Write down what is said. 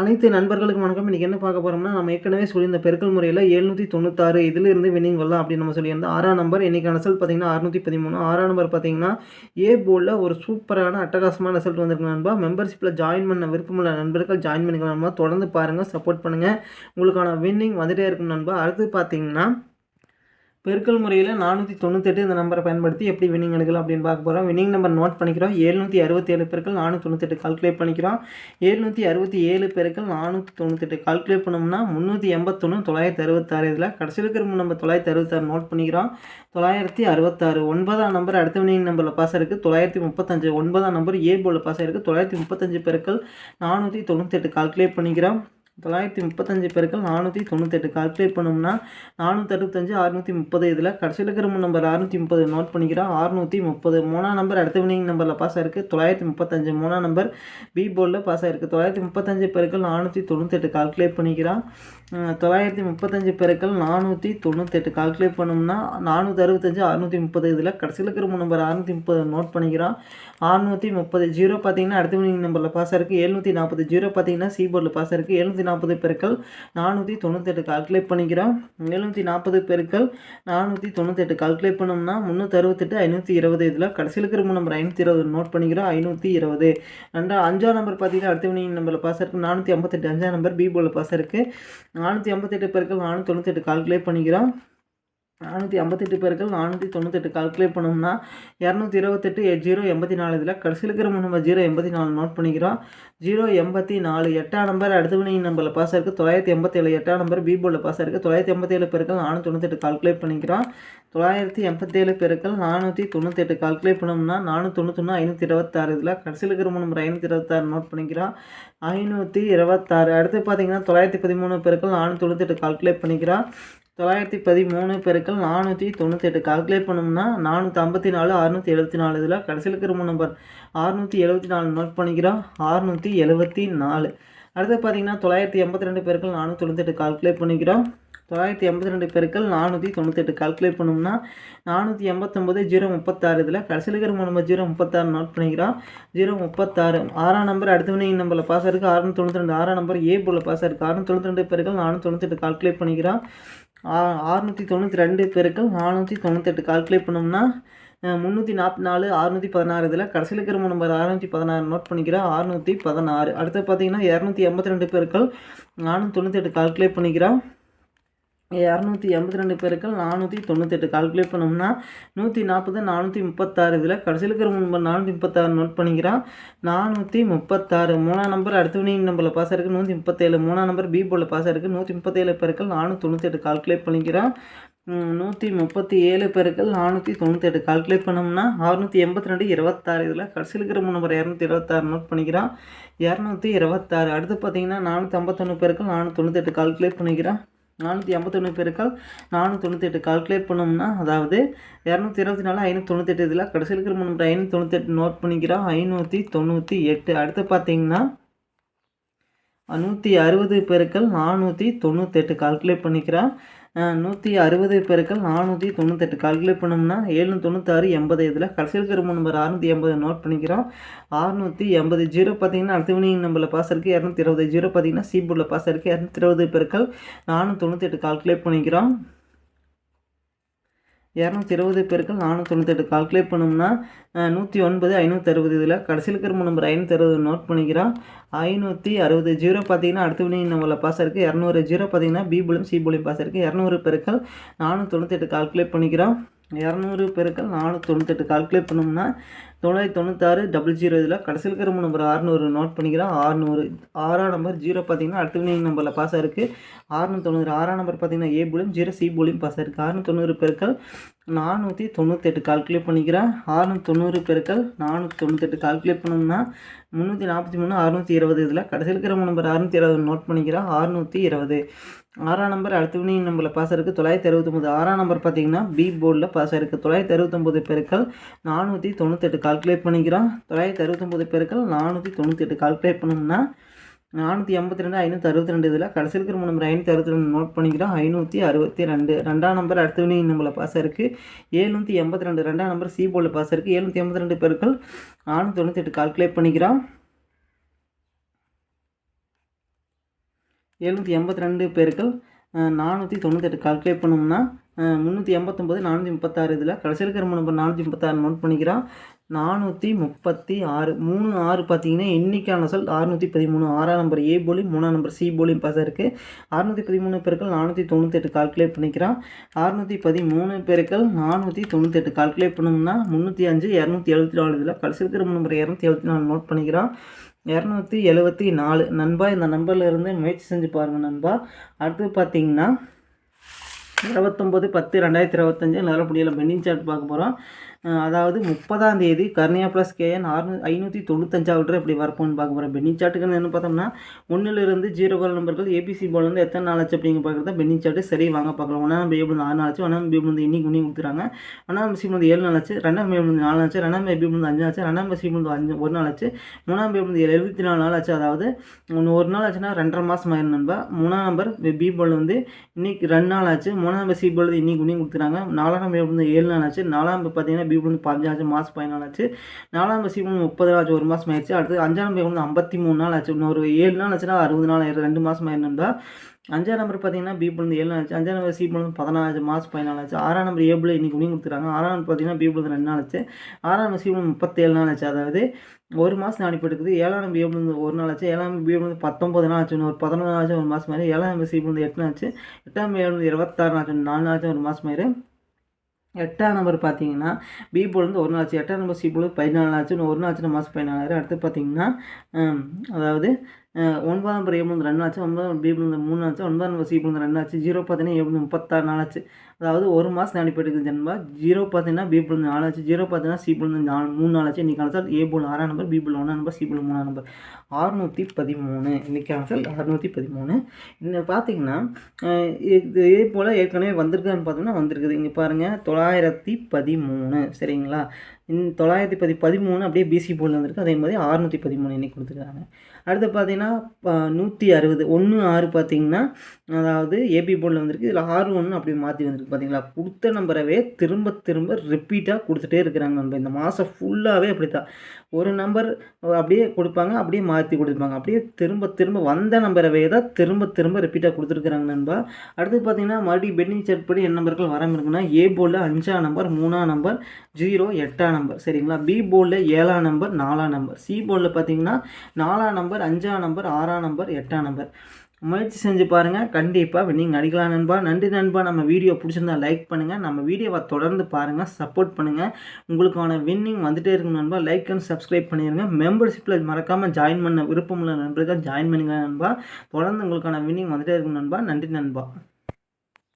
அனைத்து நண்பர்களுக்கும் வணக்கம். இன்றைக்கி என்ன பார்க்க போகிறோம்னா நம்ம ஏற்கனவே சொல்லியிருந்த பெருக்கல் முறையில் எழுநூற்றி தொண்ணூத்தாறு இதிலிருந்து வின்னிங் வரலாம் அப்படின்னு நம்ம சொல்லியிருந்தோம் ஆறாம் நம்பர் இன்றைக்கான ரிசல்ட் பார்த்தீங்கன்னா அறுநூற்றி பதிமூணு. ஆறாம் நம்பர் பார்த்திங்கன்னா ஏ போர்டில் ஒரு சூப்பரான அட்டகாசமான ரிசல்ட் வந்திருக்கு நண்பா. மெம்பர்ஷிப்பில் ஜாயின் பண்ண விருப்பமுள்ள நண்பர்கள் ஜாயின் பண்ணிக்கலாம் நண்பா. தொடர்ந்து பாருங்கள் சப்போர்ட் பண்ணுங்கள் உங்களுக்கான வின்னிங் வந்துகிட்டே இருக்கும் நண்பா. அடுத்து பார்த்திங்கன்னா பெருக்கல் முறையில் நானூற்றி தொண்ணூத்தெட்டு இந்த நம்பரை பயன்படுத்தி எப்படி வின்னிங் எடுக்கலாம் அப்படின்னு பார்க்க போகிறோம் வின்னிங் நம்பர் நோட் பண்ணிக்கிறோம். எழுநூற்றி அறுபத்தேழு பெருக்கள் நானூற்றி தொண்ணூத்தெட்டு கால்குலேட் பண்ணிக்கிறோம். எழுநூற்றி அறுபத்தி ஏழு பெருக்கள் நானூற்றி தொண்ணூத்தெட்டு கால்குலேட் பண்ணோம்னா முந்நூற்றி எண்பத்தொன்று தொள்ளாயிரத்தி அறுபத்தாறு இதில் கடைசியில் இருக்கிற நம்ம தொள்ளாயிரத்தி அறுபத்தாறு நோட் பண்ணிக்கிறோம். தொள்ளாயிரத்தி அறுபத்தாறு ஒன்பதாம் நம்பர் அடுத்த வினிங் நம்பரில் பாஸ் இருக்குது தொள்ளாயிரத்தி முப்பத்தஞ்சு ஒன்பதாம் நம்பர் ஏ போர்டில் பாஸ் இருக்குது தொள்ளாயிரத்தி முப்பத்தஞ்சு பெருக்கள் நானூற்றி தொண்ணூத்தெட்டு கால்குலேட் பண்ணிக்கிறோம். தொள்ளாயிரத்தி முப்பத்தஞ்சு பேருக்கு நானூற்றி தொண்ணூத்தெட்டு கால்குலேட் பண்ணோம்னா நானூற்றி அறுபத்தஞ்சு அறுநூற்றி முப்பது இதில் கடைசியில் இருக்கிற நம்பர் அறுநூற்றி முப்பது நோட் பண்ணிக்கிறோம். அறுநூற்றி முப்பது. மூணாம் நம்பர் அடுத்த வினிங் நம்பரில் பாஸ் ஆயிருக்கு. தொள்ளாயிரத்தி முப்பத்தஞ்சு மூணாம் நம்பர் பி போர்டில் பாஸ் ஆயிருக்கு. தொள்ளாயிரத்தி முப்பத்தஞ்சு பெருக்கள் நானூற்றி தொண்ணூத்தெட்டு கால்குலேட் பண்ணிக்கிறான் தொள்ளாயிரத்தி முப்பத்தஞ்சு பேருக்கள் நானூற்றி தொண்ணூத்தெட்டு கால்குலேட் பண்ணோம்னா நானூற்றி அறுபத்தஞ்சு அறுநூற்றி முப்பது இதில் கடைசியில் இருக்கிற நம்பர் அறுநூற்றி முப்பது நோட் பண்ணிக்கிறோம். அறுநூற்றி முப்பது ஜீரோ பார்த்தீங்கன்னா அடுத்த வினிங் நம்பரில் பாஸ் ஆயிருக்கு. எழுநூற்றி நாற்பது ஜீரோ பார்த்தீங்கன்னா சி போர்டில் பாஸ் ஆயிருக்கு. எழுநூற்றி நாற்பது பெருக்கள் நானூற்றி தொண்ணூத்தெட்டு கால்குலேட் பண்ணிக்கிறோம். எழுநூற்றி நாற்பது பெருக்கள் நானூற்றி தொண்ணூத்தெட்டு கால்குலேட் பண்ணோம்னா முந்நூற்றி அறுபத்தெட்டு ஐநூற்றி இருபது. இதில் கடைசியில் இருக்கிற நம்பர் ஐநூற்றி இருபது நோட் பண்ணிக்கிறோம் ஐநூற்றி இருபது. ரெண்டா அஞ்சாம் நம்பர் பார்த்தீங்கன்னா அடுத்த வினிங் நம்பரில் பாஸ் இருக்குது நானூற்றி ஐம்பத்தெட்டு அஞ்சாம் நம்பர் பி போர்டில் பாஸ் இருக்குது நானூற்றி ஐம்பத்தெட்டு பெருக்கள் நானூற்றி தொண்ணூத்தெட்டு கால்குலேட் பண்ணிக்கிறோம். நானூற்றி ஐம்பத்தெட்டு பேர்கள் நானூற்றி தொண்ணூத்தெட்டு கால்குலேட் பண்ணோம்னா இரநூத்தி இருபத்தெட்டு ஜீரோ எண்பத்தி நாலு இதில் கடைசியில் இருக்கிற நம்ம ஜீரோ எண்பத்தி நாலு நோட் பண்ணிக்கிறோம். ஜீரோ எண்பத்தி நாலு எட்டாம் நம்பர் அடுத்த வினிங் நம்பரில் பாஸ் இருக்குது தொள்ளாயிரத்தி எண்பத்தேழு எட்டாம் நம்பர் பி போர்டில் பாஸ் இருக்குது தொள்ளாயிரத்தி எண்பத்தேழு பேருக்கள் நானூற்றி தொண்ணூத்தெட்டு கால்குலேட் பண்ணிக்கிறோம். தொள்ளாயிரத்தி எண்பத்தேழு பேருக்கள் நானூற்றி தொண்ணூத்தெட்டு கால்குலேட் பண்ணோம்னா நானூற்றி தொண்ணூத்தொன்று ஐநூற்றி இருபத்தாறு இதில் கடைசியில் இருக்கிற நம்பர் ஐநூற்றி இருபத்தாறு நோட் பண்ணிக்கிறோம். ஐநூற்றி இருபத்தாறு அடுத்து பார்த்தீங்கன்னா தொள்ளாயிரத்தி பதிமூணு பேருக்கள் நானூற்றி தொண்ணூத்தெட்டு கால்குலேட் பண்ணிக்கிறோம். தொள்ளாயிரத்தி பதிமூணு பெருக்கள் நானூற்றி தொண்ணூத்தெட்டு. கால்குலேட் பண்ணோம்னா நானூற்றி ஐம்பத்தி நாலு அறுநூற்றி எழுபத்தி நாலு. இதில் கடைசியில் இருக்கிற நம்பர் அறுநூற்றி எழுபத்தி நாலு நோட் பண்ணிக்கிறோம். அறுநூற்றி எழுபத்தி நாலு. அடுத்து பார்த்தீங்கன்னா தொள்ளாயிரத்தி எண்பத்தி ரெண்டு பேருக்கள் நானூற்றி தொண்ணூத்தெட்டு. கால்குலேட் பண்ணிக்கிறோம். தொள்ளாயிரத்தி எண்பத்தி ரெண்டு பெருக்கள் நானூற்றி தொண்ணூத்தெட்டு. கால்குலேட் பண்ணோம்னா நானூற்றி எண்பத்தொம்போது ஜீரோ முப்பத்தாறு. இதில் கடைசியில் இருக்கிற நம்பர் ஜீரோ முப்பத்தாறு நோட் பண்ணிக்கிறோம். ஜீரோ முப்பத்தாறு. ஆறாம் நம்பர் அடுத்த வினை நம்பரில் பாஸ் இருக்குது ஆறுநூற்றி தொண்ணூற்றி ரெண்டு. ஆறாம் நம்பர் ஏ போல் பாஸ் இருக்குது ஆறுநூற்றி தொண்ணூற்றி ரெண்டு பெருக்கள் நானூற்றி தொண்ணூத்தெட்டு. கால்குலேட் பண்ணிக்கிறோம். ஆறுநூற்றி தொண்ணூற்றி ரெண்டு பெருக்கள் நானூற்றி தொண்ணூத்தெட்டு கால்குலேட் பண்ணோம்னா முந்நூற்றி நாற்பத்தி நாலு அறுநூற்றி பதினாறு இதில் கடைசியில் இருக்கிற நம்பர் அறுநூற்றி பதினாறு நோட் பண்ணிக்கிறேன். அறுநூற்றி பதினாறு. அடுத்து பார்த்தீங்கன்னா இரநூத்தி எண்பத்தி ரெண்டு பேருக்கள் நானூற்றி தொண்ணூற்றி எட்டு கால்குலேட் பண்ணிக்கிறேன் இரநூத்தி எண்பத்தி ரெண்டு பேருக்கள் நானூற்றி தொண்ணூத்தெட்டு கால்குலேட் பண்ணோம்னா நூற்றி நாற்பது நானூற்றி முப்பத்தாறு இதில் கடைசியில் இருக்கிற நம்பர் நானூற்றி முப்பத்தாறு நோட் பண்ணிக்கிறான். நானூற்றி முப்பத்தாறு மூணாம் நம்பர் அடுத்த வினிங் நம்பரில் பாஸ் இருக்குது நூற்றி முப்பத்தேழு மூணாம் நம்பர் பி போல் பாஸ் இருக்குது நூற்றி முப்பத்தேழு பேருக்கள் நானூற்றி தொண்ணூத்தெட்டு கால்குலேட் பண்ணிக்கிறான். நூற்றி முப்பத்தி ஏழு பேருக்கள் நானூற்றி தொண்ணூத்தெட்டு கால்குலேட் பண்ணோம்னா அறுநூற்றி எண்பத்தி ரெண்டு இருபத்தாறு இதில் கடைசியில் இருக்கிற நம்பர் இரநூத்தி இருபத்தாறு நோட் பண்ணிக்கிறான். இரநூத்தி இருபத்தாறு அடுத்து பார்த்தீங்கன்னா நானூற்றி ஐம்பத்தொன்று பேருக்கள் நானூற்றி தொண்ணூத்தெட்டு கால்குலேட் பண்ணிக்கிறான். நானூற்றி ஐம்பத்தொன்று பெருக்கள் நானூற்றி தொண்ணூத்தெட்டு கால்குலேட் பண்ணோம்னா அதாவது இரநூத்தி இருபத்தி நாலு ஐநூற்றி தொண்ணூத்தெட்டு இதில் கடைசியில் இருக்கிற நம்பர் ஐநூற்றி தொண்ணூத்தெட்டு நோட் பண்ணிக்கிறோம் ஐநூற்றி தொண்ணூற்றி எட்டு. அடுத்து பார்த்தீங்கன்னா நூற்றி அறுபது பெருக்கள் நானூற்றி தொண்ணூத்தெட்டு கால்குலேட் பண்ணிக்கிறேன் நூற்றி அறுபது பெருக்கள் நானூற்றி தொண்ணூத்தெட்டு கால்குலேட் பண்ணோம்னா ஏழு தொண்ணூத்தாறு எண்பது. இதில் கடைசியில் இருக்கிற நம்பர் அறுநூற்றி எண்பது நோட் பண்ணிக்கிறோம். அறுநூற்றி எண்பது ஜீரோ பார்த்தீங்கன்னா அடுத்த வினிங் நம்பரில் பாஸ் இருக்குது இரநூத்தி இருபது ஜீரோ பார்த்தீங்கன்னா சி போர்டில் பாஸ் இருக்குது இரநூத்தி இருபது பெருக்கள் நானூற்றி தொண்ணூத்தெட்டு கால்குலேட் பண்ணிக்கிறோம். இரநூத்தி இருபது பேருக்கு நானூற்றி தொண்ணூத்தெட்டு கால்குலேட் பண்ணோம்னா நூற்றி ஒன்பது ஐநூற்றி அறுபது இதில் கடைசியில் இருக்கிற நம்பர் ஐநூற்றி அறுபது நோட் பண்ணிக்கிறோம் ஐநூற்றி அறுபது ஜீரோ பார்த்தீங்கன்னா அடுத்த வினி நம்மள பாஸ் இருக்குது இரநூறு ஜீரோ பார்த்தீங்கன்னா பி புலியும் சி புலியும் பாஸ் இருக்குது இரநூறு பெருக்கள் நானூற்றி தொண்ணூத்தெட்டு கால்குலேட் பண்ணிக்கிறோம் இரநூறு பெருக்கள் நானூற்றி தொண்ணூத்தெட்டு கால்குலேட் பண்ணோம்னா தொள்ளாயிரத்தி தொண்ணூத்தாறு டபுள் ஜீரோ இதில் கடைசியில் இருக்கிற நம்பர் ஆறுநூறு நோட் பண்ணிக்கிறேன். ஆறுநூறு ஆறாம் நம்பர் ஜீரோ பார்த்தீங்கன்னா அடுத்த வினிங் நம்பரில் பாஸ் ஆயிருக்கு. ஆறுநூற்றி தொண்ணூறு ஆறாம் நம்பர் பார்த்தீங்கன்னா ஏ போலியும் ஜீரோ சி போலியும் பாஸ் ஆயிருக்கு. ஆறுநூற்றி தொண்ணூறு பெருக்கள் நானூற்றி தொண்ணூத்தெட்டு கால்குலேட் பண்ணிக்கிறேன். ஆறுநூற்றி தொண்ணூறு பெருக்கள் நானூற்றி தொண்ணூத்தெட்டு கால்குலேட் பண்ணோம்னா முந்நூற்றி நாற்பத்தி மூணு அறுநூற்றி இருபது இதில் கடைசியில் இருக்கிற நம்பர் அறுநூற்றி இருபது நோட் பண்ணிக்கிறேன். அறுநூற்றி இருபது. ஆறாம் நம்பர் அடுத்த வினிங் நம்பரில் பாஸ் இருக்குது தொள்ளாயிரத்தி அறுபத்தொம்பது. ஆறாம் நம்பர் பார்த்தீங்கன்னா பி போர்டில் பாஸ் இருக்குது தொள்ளாயிரத்தி அறுபத்தொம்பது பெருக்கள் நானூற்றி தொண்ணூத்தெட்டு கால் கால்குலேட் பண்ணிக்கிறோம். தொள்ளாயிரத்தி அறுபத்தொம்பது பேருக்கள் நானூற்றி தொண்ணூற்றி எட்டு கால்குலேட் பண்ணோம்னா நானூற்றி எண்பத்தி ரெண்டு ஐநூற்றி அறுபத்தி ரெண்டு இதில் கடைசியில் இருக்கிற நம்பர் ஐநூற்றி அறுபத்தி ரெண்டு நோட் பண்ணிக்கிறோம். ஐநூற்றி அறுபத்தி ரெண்டு ரெண்டாம் நம்பர் அடுத்த வினி நம்மள பாஸ் இருக்குது ஏழ்நூற்றி எண்பத்தி ரெண்டு ரெண்டாம் நம்பர் சி போர்டில் பாஸ் இருக்குது ஏழ்நூற்றி எண்பத்தி ரெண்டு பேருக்கள் நானூற்றி தொண்ணூற்றி எட்டு கால்குலேட் பண்ணிக்கிறோம். எழுநூற்றி எண்பத்தி ரெண்டு பேருக்கள் நானூற்றி தொண்ணூத்தெட்டு கால்குலேட் பண்ணோம்னா முந்நூற்றி எண்பத்தொம்போது நானூற்றி முப்பத்தாறு இதில் கடைசியில் இருக்கிற நம்பர் நானூற்றி முப்பத்தாறு நோட் பண்ணிக்கிறான் நானூற்றி முப்பத்தி ஆறு மூணு ஆறு பார்த்தீங்கன்னா இன்றைக்கான சொல் அறுநூற்றி பதிமூணு ஆறாம் நம்பர் ஏ போலி மூணாம் நம்பர் சி போலியும் பாஸ் இருக்குது அறுநூற்றி பதிமூணு பேருக்கள் நானூற்றி தொண்ணூத்தெட்டு கால்குலேட் பண்ணிக்கிறான் அறுநூற்றி பதிமூணு பேருக்கள் நானூற்றி தொண்ணூத்தெட்டு கால்குலேட் பண்ணோம்னா முந்நூற்றி அஞ்சு இரநூத்தி எழுபத்தி நாலு இதில் கடைசி இருக்கிற நம்பர் இரநூத்தி எழுபத்தி நாலு நோட் பண்ணிக்கிறான் இரநூத்தி எழுபத்தி நாலு. நண்பா இந்த நம்பர்லேருந்து முயற்சி செஞ்சு பாருங்கள் நண்பா. அடுத்து பார்த்தீங்கன்னா இருபத்தொம்போது பத்து ரெண்டாயிரத்தி இருபத்தஞ்சு. நல்லபடியில் பெண்டிங் சார்ட் பார்க்க போகிறோம் அதாவது முப்பதாம் தேதி கர்னியா ப்ளஸ் கேஎன் ஆறுநூ ஐநூற்றி தொண்ணூத்தஞ்சாவது எப்படி வரப்போன்னு பார்க்க போகிறேன் பென்னி சாட்டுக்குன்னு என்ன பார்த்தோம்னா ஒன்றிலிருந்து ஜீரோ கோல் நம்பர்கள் ஏபிசி போலேருந்து எத்தனை நாள் ஆச்சு அப்படிங்க பார்க்குறது பென்னி சாட்டு சரி வாங்க பார்க்கலாம். ஒன்றாம் பேபி வந்து ஆறு நாள் ஆச்சு ஒன்றாம் பேபி வந்து இன்னைக்கு உண்ணி கொடுத்துறாங்க. ஒன்றாம் பசி வந்து ஏழு நாள் ஆச்சு ரெண்டாம் பேபி வந்து நாலு ஆச்சு ரெண்டாம் பேபி வந்து அஞ்சு ஆச்சு ரெண்டாம் பசி வந்து அஞ்சு ஒரு நாள் ஆச்சு மூணாம் பேபி வந்து எழுபத்தி நாலு நாள் ஆச்சு. அதாவது ஒன்று ஒரு நாள் ஆச்சுன்னா ரெண்டரை மாதம் ஆயிரம் நண்பா. மூணாம் நம்பர் பி பால் வந்து இன்னைக்கு ரெண்டு நாள் ஆச்சு மூணாம் நம்பர் சி போல் இன்னைக்கு உண்ணி கொடுத்துறாங்க. நாலாம் பேபி வந்து ஏழு நாள் ஆச்சு நாலாம் பார்த்தீங்கன்னா பிபிள் வந்து பதினஞ்சு மாதம் பதினாலு ஆச்சு நாலாம் பசி வந்து முப்பது நாள் ஆச்சு ஒரு மாதம் ஆயிடுச்சு அடுத்து அஞ்சாம் பேர் வந்து ஐம்பத்தி மூணு நாள் ஆச்சு இன்னொரு ஒரு ஏழு நாள் ஆச்சுன்னா அறுபது நாள் ஆயிரம் ரெண்டு மாதம் ஆயிருந்தா அஞ்சாம் நம்பர் பார்த்தீங்கன்னா பி வந்து ஏழு நாள் ஆச்சு அஞ்சாம் நம்பர் சி வந்து பதினாலு மாதம் பதினாலு ஆச்சு ஆறாம் நம்பர் ஏபிள் இன்னைக்கு உணி கொடுத்துருக்காங்க ஆறாம் நம்பர் பார்த்தீங்கன்னா பி வந்து ரெண்டு நாள் ஆச்சு ஆறாம் நம்பர் சி முப்பத்தேழு நாள் ஆச்சு அதாவது ஒரு மாதம் நாடி ஏழாம் நம்பர் ஏபிள் வந்து ஒரு நாள் ஆச்சு ஏழாம் நம்பர் பி வந்து பத்தொம்பது நாள் ஆச்சு ஒரு பதினொன்று நாள் ஆச்சு ஒரு மாதம் மாதிரி ஏழாம் நம்பர் சி வந்து எட்டு நாள் ஆச்சு எட்டாம் நம்பர் வந்து இருபத்தாறு நாள் ஆச்சு நாலு நாள் ஆச்சு ஒரு மாதம் மாதிரி எட்டாம் நம்பர் பார்த்தீங்கன்னா பி போலேருந்து ஒரு நாள் ஆச்சு. எட்டாம் நம்பர் சி போல் பதினாலு ஆச்சு ஒரு நாள் ஆச்சு. மாதம் பதினாலாயிரம். அடுத்து பார்த்தீங்கன்னா அதாவது ஒன்பதாம் நம்பர் ஏழு ரெண்டு ஆச்சு ஒன்பதாம் நம்பர் பி வந்து மூணு ஆச்சு ஒன்பதாம் நம்பர் சி வந்து ரெண்டு ஆச்சு ஜீரோ பார்த்தீங்கன்னா ஏழு முப்பத்தாறு நாள் ஆச்சு. அதாவது ஒரு மாதம் அனுப்பி எடுக்குது ஜென்மா. ஜீரோ பார்த்தீங்கன்னா பி போல் நாலு ஆச்சு ஜீரோ பார்த்தீங்கன்னா சி போல் நாலு மூணு நாள் ஆச்சு. இன்றைக்கி ஆன்சர் ஏ ஆறாம் நம்பர் பி போல் ஒன்றாம் நம்பர் சி போல் மூணாம் நம்பர். ஆறுநூற்றி பதிமூணு. இன்றைக்கி ஆன்சர் அறுநூற்றி பதிமூணு. இந்த பார்த்தீங்கன்னா இது இதே போல் ஏற்கனவே வந்திருக்கான்னு பார்த்தோம்னா வந்திருக்குது. இங்கே பாருங்கள் தொள்ளாயிரத்தி பதிமூணு. சரிங்களா? இந்த தொள்ளாயிரத்தி பதி பதிமூணு அப்படியே பிசி போர்டில் வந்திருக்கு. அதே மாதிரி அறுநூற்றி பதிமூணு இன்றைக்கி கொடுத்துருக்காங்க. அடுத்து பார்த்தீங்கன்னா நூற்றி அறுபது ஒன்று ஆறு பார்த்தீங்கன்னா அதாவது ஏபி போர்டில் வந்திருக்கு. இதில் ஆறு ஒன்று அப்படி மாற்றி வந்திருக்கு பார்த்தீங்களா? கொடுத்த நம்பரவே திரும்ப திரும்ப ரிப்பீட்டாக கொடுத்துட்டே இருக்கிறாங்க நம்ம இந்த மாதம் ஃபுல்லாகவே அப்படி தான் ஒரு நம்பர் அப்படியே கொடுப்பாங்க அப்படியே மாற்றி கொடுத்துருப்பாங்க. அப்படியே திரும்ப திரும்ப வந்த நம்பரவே தான் திரும்ப திரும்ப ரிப்பீட்டாக கொடுத்துருக்குறாங்க நண்பா. அடுத்து பார்த்தீங்கன்னா மறுபடியும் பெட்டிங் செட் படி என் நம்பர்கள் வராமல் இருக்குன்னா ஏ போர்டில் அஞ்சாம் நம்பர் மூணாம் நம்பர் ஜீரோ எட்டாம் நம்பர் சரிங்களா? பி போர்டில் ஏழாம் நம்பர் நாலாம் நம்பர் சி போர்டில் பார்த்தீங்கன்னா நாலாம் நம்பர் அஞ்சாம் நம்பர் ஆறாம் நம்பர் எட்டாம் நம்பர் முயற்சி செஞ்சு பாருங்கள் கண்டிப்பாக நீங்கள் அடிக்கலாம் நண்பா. நன்றி நண்பா. நம்ம வீடியோ பிடிச்சிருந்தா லைக் பண்ணுங்கள் நம்ம வீடியோவை தொடர்ந்து பாருங்கள் சப்போர்ட் பண்ணுங்கள் உங்களுக்கான வின்னிங் வந்துகிட்டே இருக்கும் நண்பா. லைக் அண்ட் சப்ஸ்கிரைப் பண்ணிடுங்க மெம்பர்ஷிப்பில் மறக்காமல் ஜாயின் பண்ண விருப்பமுள்ள நண்பர்கள் ஜாயின் பண்ணுங்க நண்பா. தொடர்ந்து உங்களுக்கான வின்னிங் வந்துகிட்டே இருக்கும் நண்பா. நன்றி நண்பா.